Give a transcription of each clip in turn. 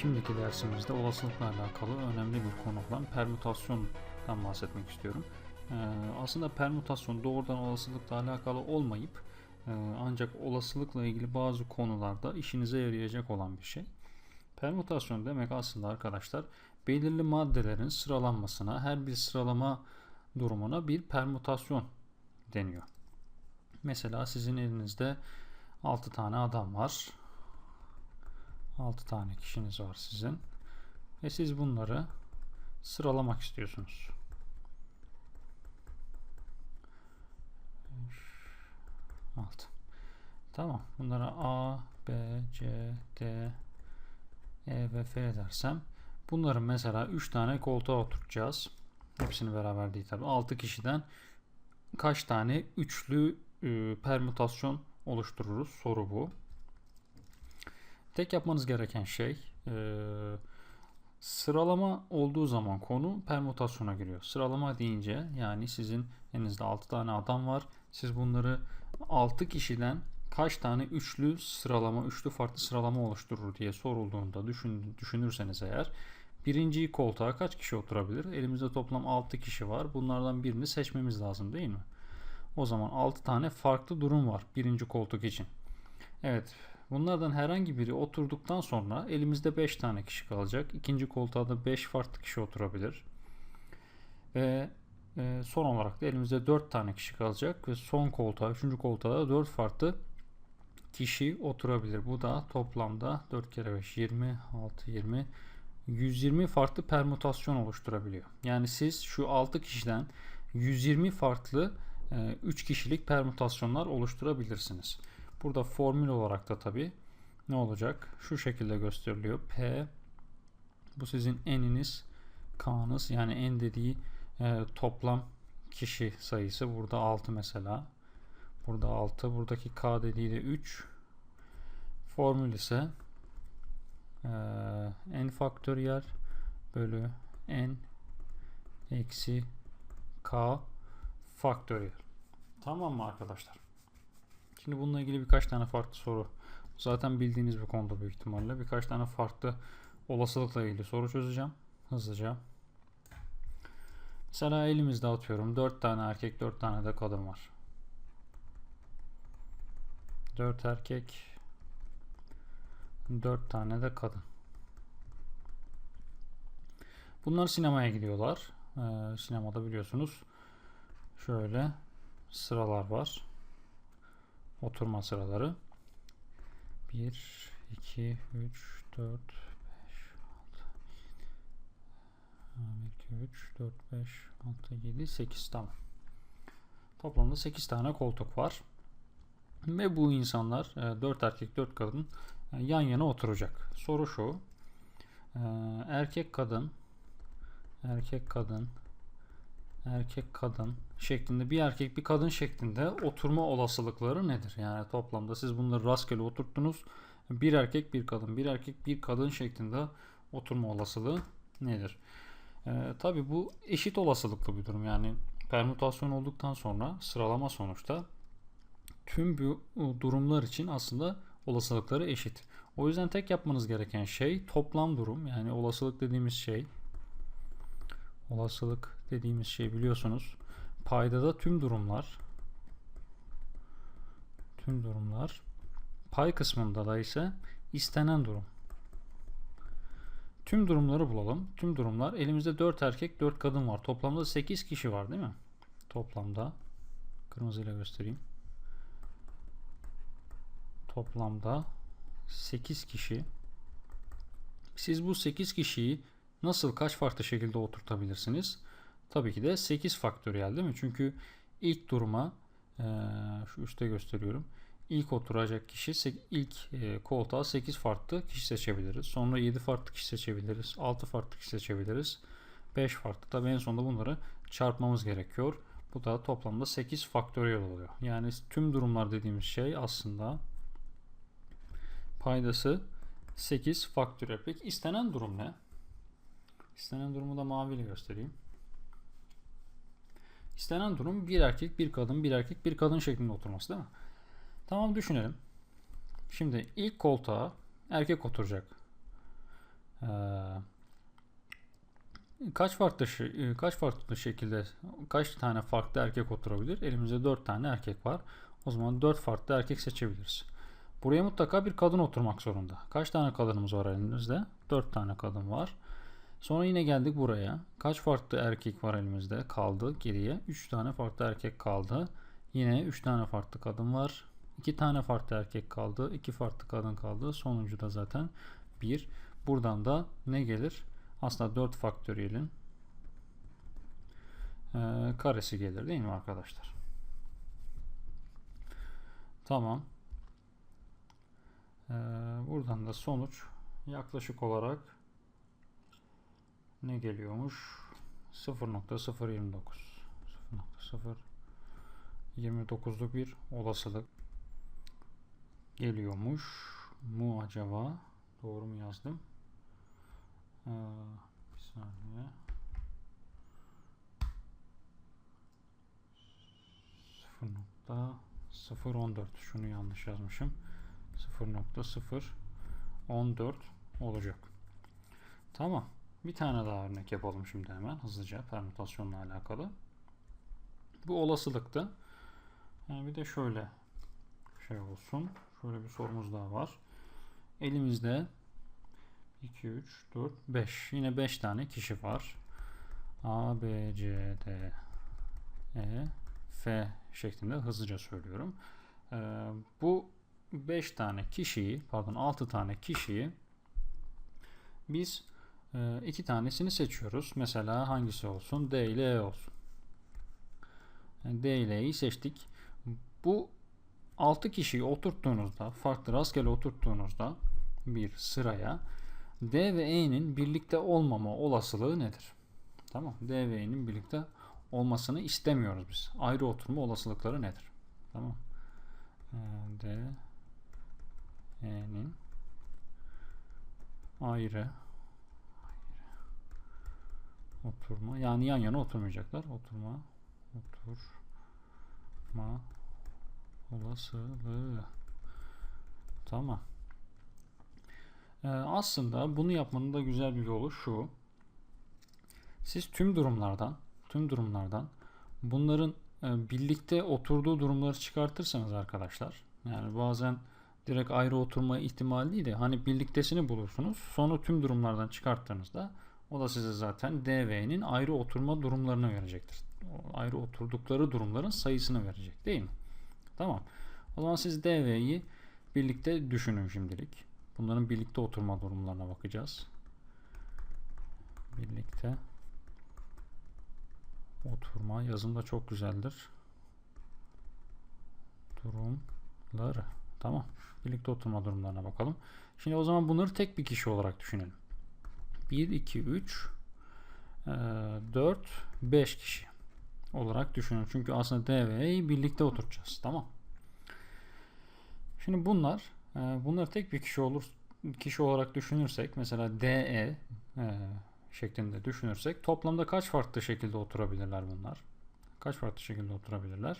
Şimdiki dersimizde olasılıkla alakalı önemli bir konu olan permütasyondan bahsetmek istiyorum. Ee, aslında permütasyon doğrudan olasılıkla alakalı olmayıp e, ancak olasılıkla ilgili bazı konularda işinize yarayacak olan bir şey. Permütasyon demek aslında arkadaşlar belirli maddelerin sıralanmasına her bir sıralama durumuna bir permütasyon deniyor. Mesela sizin elinizde 6 tane adam var. 6 tane kişiniz var sizin. Ve siz bunları sıralamak istiyorsunuz. 6. Tamam. Bunlara A, B, C, D, E ve F dersem bunların mesela 3 tane koltuğa oturtacağız. Hepsini beraber değil tabi. 6 kişiden kaç tane üçlü e, permütasyon oluştururuz? Soru bu. Tek yapmanız gereken şey e, sıralama olduğu zaman konu permütasyona giriyor. Sıralama deyince yani sizin elinizde 6 tane adam var. Siz bunları 6 kişiden kaç tane üçlü sıralama, üçlü farklı sıralama oluşturur diye sorulduğunda düşün, düşünürseniz eğer birinci koltuğa kaç kişi oturabilir? Elimizde toplam 6 kişi var. Bunlardan birini seçmemiz lazım değil mi? O zaman 6 tane farklı durum var birinci koltuk için. Evet bunlardan herhangi biri oturduktan sonra elimizde 5 tane kişi kalacak. İkinci koltuğa da 5 farklı kişi oturabilir. Ve e, son olarak da elimizde 4 tane kişi kalacak ve son koltuğa, 3. koltuğa da 4 farklı kişi oturabilir. Bu da toplamda 4 kere 5 20, 6, 20 120 farklı permütasyon oluşturabiliyor. Yani siz şu 6 kişiden 120 farklı 3 kişilik permütasyonlar oluşturabilirsiniz. Burada formül olarak da tabi ne olacak? Şu şekilde gösteriliyor. P bu sizin n'iniz k'nız yani n dediği e, toplam kişi sayısı. Burada 6 mesela. Burada 6. Buradaki k dediği de 3. Formül ise e, n faktöriyel bölü n eksi k faktöriyel. Tamam mı arkadaşlar? Şimdi bununla ilgili birkaç tane farklı soru. Zaten bildiğiniz bir konuda büyük ihtimalle. Birkaç tane farklı olasılıkla ilgili soru çözeceğim. Hızlıca. Mesela elimizde atıyorum 4 tane erkek 4 tane de kadın var. 4 erkek 4 tane de kadın. Bunlar sinemaya gidiyorlar. Ee, sinemada biliyorsunuz şöyle sıralar var. Oturma sıraları. 1 2 3 4 5 6 1 2 3 4 5 6 7 8 tamam. Toplamda 8 tane koltuk var. Ve bu insanlar 4 erkek 4 kadın yan yana oturacak. Soru şu. Erkek kadın erkek kadın erkek kadın şeklinde bir erkek bir kadın şeklinde oturma olasılıkları nedir? Yani toplamda siz bunları rastgele oturttunuz. Bir erkek bir kadın bir erkek bir kadın şeklinde oturma olasılığı nedir? Ee, Tabi bu eşit olasılıklı bir durum. Yani permütasyon olduktan sonra sıralama sonuçta tüm bu durumlar için aslında olasılıkları eşit. O yüzden tek yapmanız gereken şey toplam durum. Yani olasılık dediğimiz şey olasılık dediğimiz şey biliyorsunuz paydada tüm durumlar tüm durumlar pay kısmında da ise istenen durum. Tüm durumları bulalım. Tüm durumlar elimizde 4 erkek 4 kadın var. Toplamda 8 kişi var değil mi? Toplamda kırmızıyla göstereyim. Toplamda 8 kişi. Siz bu 8 kişiyi nasıl kaç farklı şekilde oturtabilirsiniz? Tabii ki de 8 faktöriyel değil mi? Çünkü ilk duruma şu üstte gösteriyorum. İlk oturacak kişi ilk koltuğa 8 farklı kişi seçebiliriz. Sonra 7 farklı kişi seçebiliriz. 6 farklı kişi seçebiliriz. 5 farklı. Tabii en sonunda bunları çarpmamız gerekiyor. Bu da toplamda 8 faktöriyel oluyor. Yani tüm durumlar dediğimiz şey aslında paydası 8 faktöriyel. Peki istenen durum ne? İstenen durumu da maviyle göstereyim. İstenen durum bir erkek, bir kadın, bir erkek, bir kadın şeklinde oturması değil mi? Tamam düşünelim. Şimdi ilk koltuğa erkek oturacak. kaç farklı e, kaç farklı şekilde kaç tane farklı erkek oturabilir? Elimizde 4 tane erkek var. O zaman 4 farklı erkek seçebiliriz. Buraya mutlaka bir kadın oturmak zorunda. Kaç tane kadınımız var elimizde? 4 tane kadın var. Sonra yine geldik buraya. Kaç farklı erkek var elimizde? Kaldı geriye. 3 tane farklı erkek kaldı. Yine 3 tane farklı kadın var. 2 tane farklı erkek kaldı. 2 farklı kadın kaldı. Sonuncu da zaten 1. Buradan da ne gelir? Aslında 4 faktöriyelin e, karesi gelir değil mi arkadaşlar? Tamam. E, buradan da sonuç yaklaşık olarak ne geliyormuş? 0.029 0.029'luk bir olasılık geliyormuş mu acaba? Doğru mu yazdım? Ee, bir saniye. 0.014 şunu yanlış yazmışım. 0.014 olacak. Tamam. Bir tane daha örnek yapalım şimdi hemen hızlıca permütasyonla alakalı. Bu olasılıkta yani bir de şöyle şey olsun. Şöyle bir sorumuz daha var. Elimizde 2, 3, 4, 5. Yine 5 tane kişi var. A, B, C, D, E, F şeklinde hızlıca söylüyorum. Ee, bu 5 tane kişiyi, pardon 6 tane kişiyi biz iki tanesini seçiyoruz. Mesela hangisi olsun? D ile E olsun. Yani D ile E'yi seçtik. Bu 6 kişiyi oturttuğunuzda, farklı rastgele oturttuğunuzda bir sıraya D ve E'nin birlikte olmama olasılığı nedir? Tamam. D ve E'nin birlikte olmasını istemiyoruz biz. Ayrı oturma olasılıkları nedir? Tamam. Ee, D E'nin ayrı oturma yani yan yana oturmayacaklar. Oturma oturma olasılığı. Tamam. Ee, aslında bunu yapmanın da güzel bir yolu şu. Siz tüm durumlardan, tüm durumlardan bunların e, birlikte oturduğu durumları çıkartırsanız arkadaşlar, yani bazen direkt ayrı oturma ihtimali değil de hani birliktesini bulursunuz. Sonra tüm durumlardan çıkarttığınızda o da size zaten D ve E'nin ayrı oturma durumlarını verecektir. O ayrı oturdukları durumların sayısını verecek değil mi? Tamam. O zaman siz D ve E'yi birlikte düşünün şimdilik. Bunların birlikte oturma durumlarına bakacağız. Birlikte oturma yazım da çok güzeldir. Durumları. Tamam. Birlikte oturma durumlarına bakalım. Şimdi o zaman bunları tek bir kişi olarak düşünelim. 1, 2, 3, 4, 5 kişi olarak düşünün. Çünkü aslında D ve E'yi birlikte oturacağız. Tamam. Şimdi bunlar e, bunları tek bir kişi olur kişi olarak düşünürsek mesela DE e, şeklinde düşünürsek toplamda kaç farklı şekilde oturabilirler bunlar? Kaç farklı şekilde oturabilirler?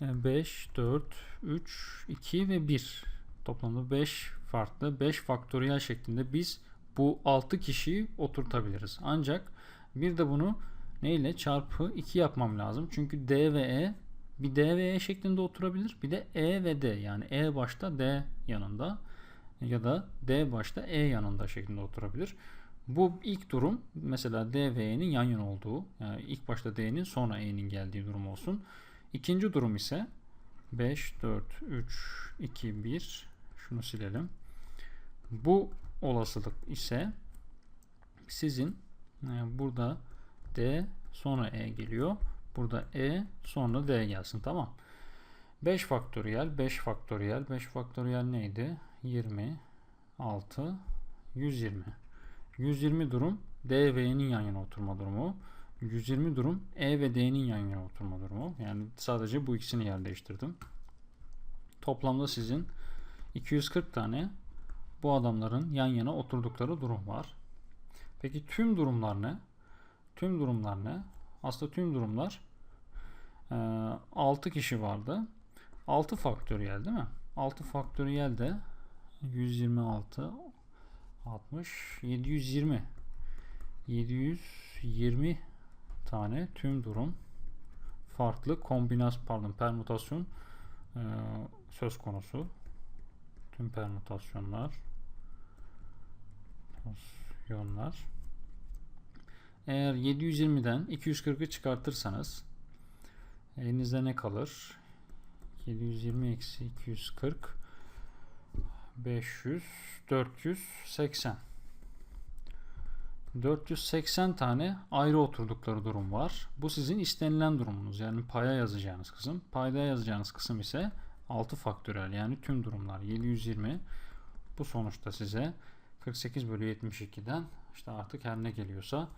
5, 4, 3, 2 ve 1. Toplamda 5 farklı 5 faktöriyel şeklinde biz bu 6 kişiyi oturtabiliriz. Ancak bir de bunu neyle çarpı 2 yapmam lazım. Çünkü D ve E bir D ve E şeklinde oturabilir. Bir de E ve D yani E başta D yanında ya da D başta E yanında şeklinde oturabilir. Bu ilk durum mesela D ve E'nin yan yana olduğu yani ilk başta D'nin sonra E'nin geldiği durum olsun. İkinci durum ise 5, 4, 3, 2, 1 şunu silelim. Bu olasılık ise sizin e, burada D sonra E geliyor. Burada E sonra D gelsin tamam. 5 faktöriyel 5 faktöriyel 5 faktöriyel neydi? 26 120 120 durum D ve E'nin yan yana oturma durumu. 120 durum E ve D'nin yan yana oturma durumu. Yani sadece bu ikisini yer değiştirdim. Toplamda sizin 240 tane bu adamların yan yana oturdukları durum var. Peki tüm durumlar ne? Tüm durumlar ne? Aslında tüm durumlar 6 kişi vardı. 6 faktöriyel değil mi? 6 faktöriyel de 126 60 720 720 tane tüm durum farklı kombinasyon pardon permütasyon e, söz konusu. Tüm permütasyonlar yonlar. Eğer 720'den 240'ı çıkartırsanız elinizde ne kalır? 720 eksi 240 500 480 480 tane ayrı oturdukları durum var. Bu sizin istenilen durumunuz. Yani paya yazacağınız kısım. Payda yazacağınız kısım ise 6 faktörel yani tüm durumlar 720. Bu sonuçta size 48 bölü 72'den işte artık her ne geliyorsa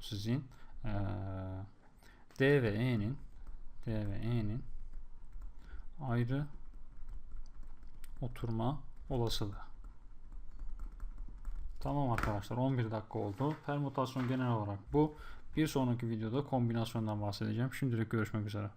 sizin eee, D ve E'nin D ve E'nin ayrı oturma olasılığı. Tamam arkadaşlar 11 dakika oldu. Permütasyon genel olarak bu. Bir sonraki videoda kombinasyondan bahsedeceğim. Şimdilik görüşmek üzere.